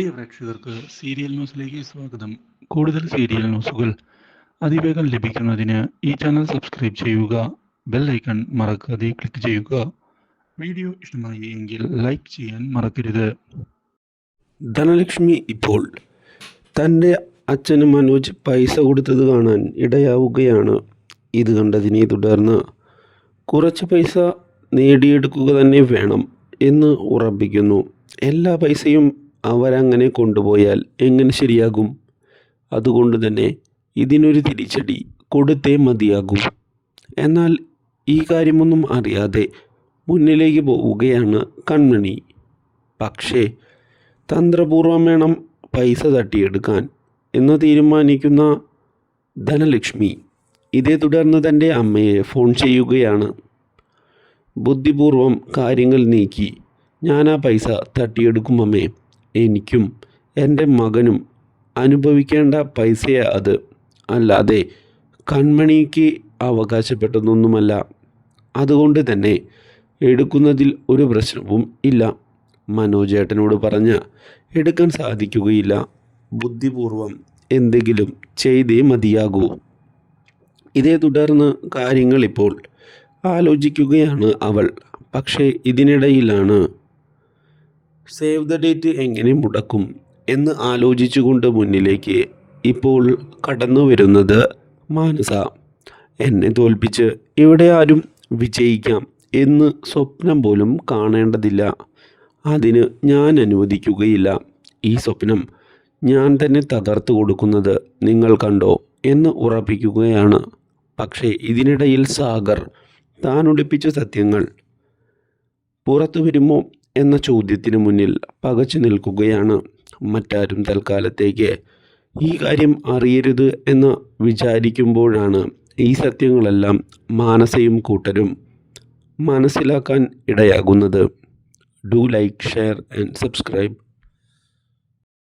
പ്രിയ പ്രേക്ഷകർക്ക് സീരിയൽ ന്യൂസിലേക്ക് സ്വാഗതം. കൂടുതൽ സീരിയൽ ന്യൂസുകൾ അതിവേഗം ലഭിക്കുന്നതിന് ഈ ചാനൽ സബ്സ്ക്രൈബ് ചെയ്യുക ബെൽ ഐക്കൺ മറക്കാതെ ക്ലിക്ക് ചെയ്യുക. വീഡിയോ ഇഷ്ടമായി എങ്കിൽ ലൈക്ക് ചെയ്യാൻ മറക്കരുത്. ധനലക്ഷ്മി ഇപ്പോൾ തന്റെ അച്ഛന് മനോജ് പൈസ കൊടുത്തത് കാണാൻ ഇടയാവുകയാണ്. ഇത് കണ്ടതിനെ തുടർന്ന് കുറച്ച് പൈസ നേടിയെടുക്കുക തന്നെ വേണം എന്ന് ഉറപ്പിക്കുന്നു. എല്ലാ പൈസയും അവരങ്ങനെ കൊണ്ടുപോയാൽ എങ്ങനെ ശരിയാകും? അതുകൊണ്ട് തന്നെ ഇതിനൊരു തിരിച്ചടി കൊടുത്തേ മതിയാകും. എന്നാൽ ഈ കാര്യമൊന്നും അറിയാതെ മുന്നിലേക്ക് പോവുകയാണ് കൺമണി പക്ഷേ തന്ത്രപൂർവം വേണം പൈസ തട്ടിയെടുക്കാൻ എന്ന് തീരുമാനിക്കുന്ന ധനലക്ഷ്മി ഇതേ തുടർന്ന് തന്റെ അമ്മയെ ഫോൺ ചെയ്യുകയാണ്. ബുദ്ധിപൂർവം കാര്യങ്ങൾ നീക്കി ഞാൻ ആ പൈസ തട്ടിയെടുക്കും അമ്മേ. എനിക്കും എന്റെ മകനും അനുഭവിക്കേണ്ട പൈസയാ അത്. അല്ലാതെ കൺമണിക്ക് അവകാശപ്പെട്ടതൊന്നുമല്ല. അതുകൊണ്ട് തന്നെ എടുക്കുന്നതിൽ ഒരു പ്രശ്നവും ഇല്ല. മനോജേട്ടനോട് പറഞ്ഞ എടുക്കാൻ സാധിക്കുകയില്ല. ബുദ്ധിപൂർവം എന്തെങ്കിലും ചെയ്തേ മതിയാകൂ. ഇതേ തുടർന്ന് കാര്യങ്ങൾ ഇപ്പോൾ ആലോചിക്കുകയാണ് അവൾ. പക്ഷേ ഇതിനിടയിലാണ് സേവ് ദ ഡേറ്റ് എങ്ങനെ മുടക്കും എന്ന് ആലോചിച്ചുകൊണ്ട് മുന്നിലേക്ക് ഇപ്പോൾ കടന്നു വരുന്നത് മാനസ. എന്നെ തോൽപ്പിച്ച് ഇവിടെ ആരും വിജയിക്കാം എന്ന് സ്വപ്നം പോലും കാണേണ്ടതില്ല. അതിന് ഞാൻ അനുവദിക്കുകയില്ല. ഈ സ്വപ്നം ഞാൻ തന്നെ തകർത്തു കൊടുക്കുന്നത് നിങ്ങൾ കണ്ടോ എന്ന് ഉറപ്പിക്കുകയാണ്. പക്ഷേ ഇതിനിടയിൽ സാഗർ താൻ ഒളിപ്പിച്ച സത്യങ്ങൾ. പുറത്തു വരുമോ എന്ന ചോദ്യത്തിന് മുന്നിൽ പകച്ചു നിൽക്കുകയാണ് മറ്റാരും തൽക്കാലത്തേക്ക്. ഈ കാര്യം അറിയരുത് എന്ന് വിചാരിക്കുമ്പോഴാണ് ഈ സത്യങ്ങളെല്ലാം മാനസയും കൂട്ടരും മനസ്സിലാക്കാൻ ഇടയാകുന്നത്. Do like share and subscribe.